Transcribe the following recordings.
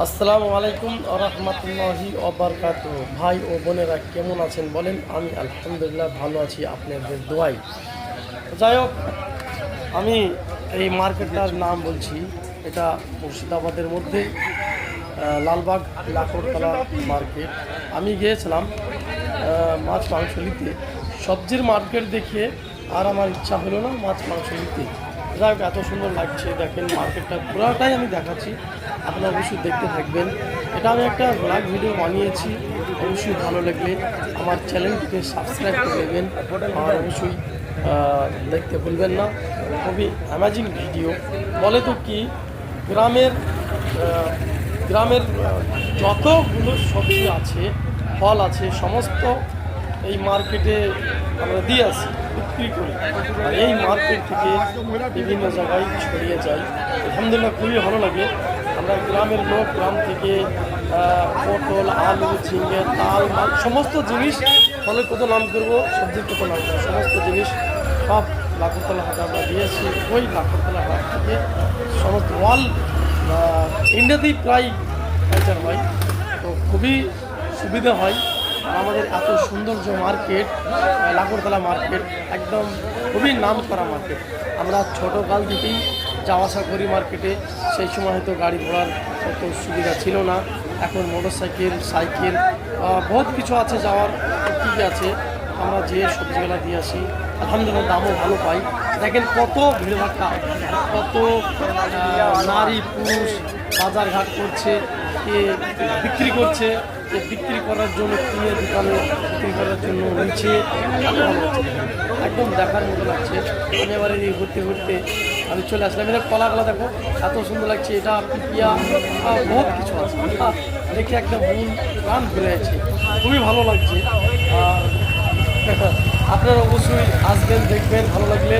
আসসালামু আলাইকুম রহমতুল্লাহি অবরকাত ভাই ও বোনেরা কেমন আছেন বলেন? আমি আলহামদুলিল্লাহ ভালো আছি, আপনাদের দোয়াই যাই হোক, আমি এই মার্কেটটার নাম বলছি। এটা মুর্শিদাবাদের মধ্যে লালবাগ লাকড়তলা মার্কেট। আমি গিয়েছিলাম মাছ মাংস নিতে। সবজির মার্কেট দেখে আর আমার ইচ্ছা হলো না মাছ মাংস নিতে। যাই হোক এত সুন্দর লাগছে, দেখেন মার্কেটটা। পুরোটাই আমি দেখাচ্ছি। আপনারা অবশ্যই দেখতে থাকবেন। এটা আমি একটা ব্লগ ভিডিও বানিয়েছি। অবশ্যই ভালো লাগলে আমার চ্যানেলটিকে সাবস্ক্রাইব করে দেবেন আর অবশ্যই দেখতে ভুলবেন না। খুবই অ্যামাজিং ভিডিও বলে তো কি, গ্রামের গ্রামের যতগুলো সবজি আছে, ফল আছে, সমস্ত এই মার্কেটে আমরা দিয়ে আসি। বিক্রি করি আর এই মার্কেট থেকে বিভিন্ন জায়গায় ছড়িয়ে যায়। আলহামদুলিল্লাহ খুবই ভালো লাগে। আমরা গ্রামের লোক, গ্রাম থেকে পটল, আলু, ঝিঙে, তাল সমস্ত জিনিস ফলের কত নাম করব, সবজির কত নাম করব। সমস্ত জিনিস সব লাখরতলা হাটে আমরা দিয়েছি। ওই লাখরতলা হাট থেকে সমস্ত ওয়াল ইন্ডিয়াতেই প্রায় হয়। তো খুবই সুবিধা হয়। আমাদের এত সৌন্দর্য মার্কেট লাকড়তলা মার্কেট, একদম খুবই নাম করা মার্কেট। আমরা ছোটোকাল থেকেই যাওয়া আসা করি মার্কেটে, সেই সময় হয়তো গাড়ি ঘোড়ার অত সুবিধা ছিল না। এখন মোটর সাইকেল বহুত কিছু আছে যাওয়ার ঠিক আছে। আমরা যেয়ে সবজিগুলো দিয়ে আসি, আলহামদুলিল্লাহ দামও ভালো পাই। দেখেন কত ভিড় ভাট্টা, কত নারী পুরুষ বাজার ঘাট করছে, কে বিক্রি করছে। বিক্রি করার জন্য, কিনে দোকানে বিক্রি করার জন্য লাগছে। একদম দেখার মতো লাগছে। আমি এবারে এই ঘুরতে ঘুরতে আমি চলে আসলাম। এটা কলাগুলো দেখো, এত সুন্দর লাগছে। এটা পিপিয়া বহুত কিছু আছে। দেখে একটা মন, প্রাণ ঘুরে আছে খুবই ভালো লাগছে। আপনারা অবশ্যই আসবেন, দেখবেন, ভালো লাগলে।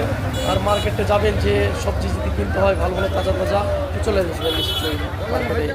আর মার্কেটে যাবেন যে সবজি যদি কিনতে হয়, ভালো ভালো, তাজা তাজা চলে আসবেন নিশ্চয়ই।